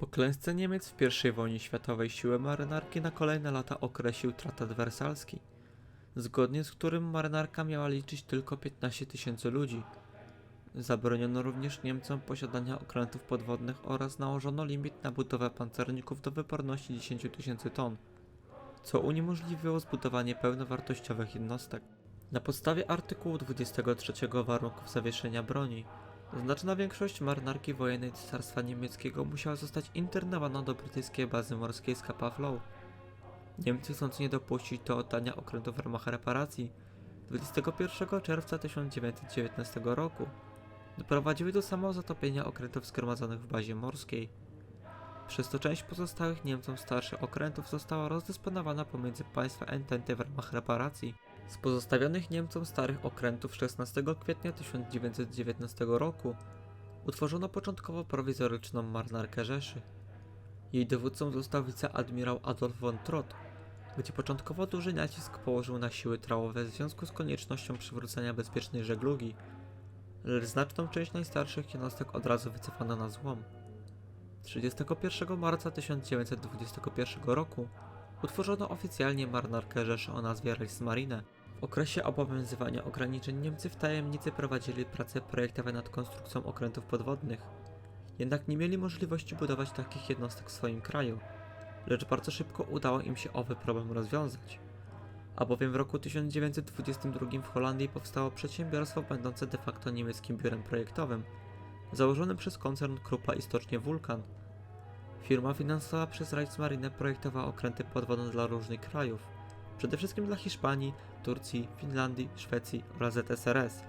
Po klęsce Niemiec w I wojnie światowej siłę marynarki na kolejne lata określił traktat wersalski, zgodnie z którym marynarka miała liczyć tylko 15 tysięcy ludzi. Zabroniono również Niemcom posiadania okrętów podwodnych oraz nałożono limit na budowę pancerników do wyporności 10 tysięcy ton, co uniemożliwiło zbudowanie pełnowartościowych jednostek. Na podstawie artykułu 23 warunków zawieszenia broni, znaczna większość marynarki wojennej Cesarstwa Niemieckiego musiała zostać internowana do brytyjskiej bazy morskiej Scapa Flow. Niemcy chcąc nie dopuścić do oddania okrętów w ramach reparacji, 21 czerwca 1919 roku doprowadziły do samozatopienia okrętów zgromadzonych w bazie morskiej. Przez to część pozostałych Niemcom starszych okrętów została rozdysponowana pomiędzy państwa Entente w ramach reparacji. Z pozostawionych Niemcom starych okrętów 16 kwietnia 1919 roku utworzono początkowo prowizoryczną marynarkę Rzeszy. Jej dowódcą został wiceadmirał Adolf von Trott, gdzie początkowo duży nacisk położył na siły trałowe w związku z koniecznością przywrócenia bezpiecznej żeglugi, lecz znaczną część najstarszych jednostek od razu wycofano na złom. 31 marca 1921 roku utworzono oficjalnie marynarkę Rzeszy o nazwie Reichsmarine. Okresie obowiązywania ograniczeń Niemcy w tajemnicy prowadzili prace projektowe nad konstrukcją okrętów podwodnych. Jednak nie mieli możliwości budować takich jednostek w swoim kraju, lecz bardzo szybko udało im się owy problem rozwiązać. A bowiem w roku 1922 w Holandii powstało przedsiębiorstwo będące de facto niemieckim biurem projektowym, założone przez koncern Krupa i stocznie Vulkan. Firma finansowa przez Reichsmarine projektowała okręty podwodne dla różnych krajów, przede wszystkim dla Hiszpanii, Turcji, Finlandii, Szwecji oraz ZSRS.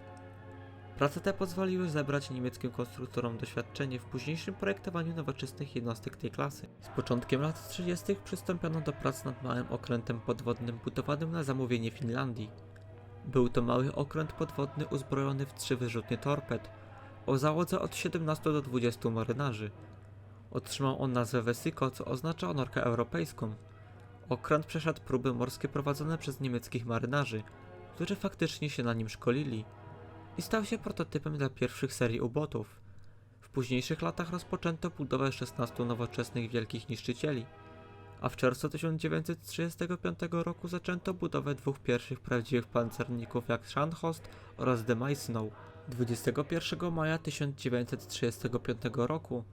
Prace te pozwoliły zebrać niemieckim konstruktorom doświadczenie w późniejszym projektowaniu nowoczesnych jednostek tej klasy. Z początkiem lat 30. przystąpiono do prac nad małym okrętem podwodnym budowanym na zamówienie Finlandii. Był to mały okręt podwodny uzbrojony w trzy wyrzutnie torped, o załodze od 17 do 20 marynarzy. Otrzymał on nazwę Wesiko, co oznacza norkę europejską. Okręt przeszedł próby morskie prowadzone przez niemieckich marynarzy, którzy faktycznie się na nim szkolili i stał się prototypem dla pierwszych serii ubotów. W późniejszych latach rozpoczęto budowę 16 nowoczesnych wielkich niszczycieli, a w czerwcu 1935 roku zaczęto budowę dwóch pierwszych prawdziwych pancerników jak Scharnhorst oraz de Maisnow. 21 maja 1935 roku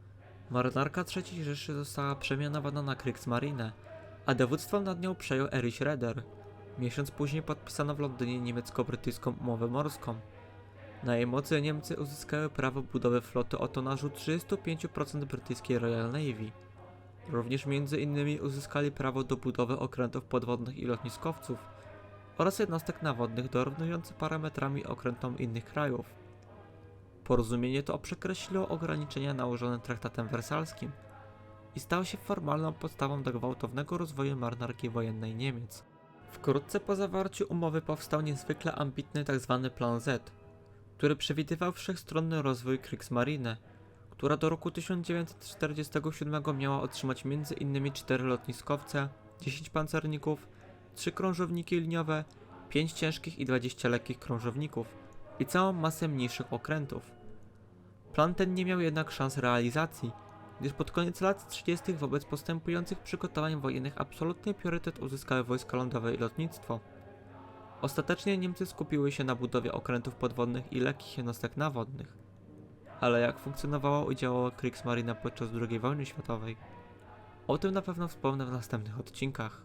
marynarka III Rzeszy została przemianowana na Kriegsmarine, a dowództwo nad nią przejął Erich Raeder. Miesiąc później podpisano w Londynie niemiecko-brytyjską umowę morską. Na jej mocy Niemcy uzyskały prawo budowy floty o tonażu 35% brytyjskiej Royal Navy. Również między innymi uzyskali prawo do budowy okrętów podwodnych i lotniskowców oraz jednostek nawodnych dorównujących parametrami okrętom innych krajów. Porozumienie to przekreśliło ograniczenia nałożone traktatem wersalskim i stało się formalną podstawą do gwałtownego rozwoju marynarki wojennej Niemiec. Wkrótce po zawarciu umowy powstał niezwykle ambitny tzw. Plan Z, który przewidywał wszechstronny rozwój Kriegsmarine, która do roku 1947 miała otrzymać m.in. 4 lotniskowce, 10 pancerników, 3 krążowniki liniowe, 5 ciężkich i 20 lekkich krążowników i całą masę mniejszych okrętów. Plan ten nie miał jednak szans realizacji, gdyż pod koniec lat 30. wobec postępujących przygotowań wojennych absolutny priorytet uzyskały wojska lądowe i lotnictwo. Ostatecznie Niemcy skupiły się na budowie okrętów podwodnych i lekkich jednostek nawodnych. Ale jak funkcjonowało i działało Kriegsmarine podczas II wojny światowej? O tym na pewno wspomnę w następnych odcinkach.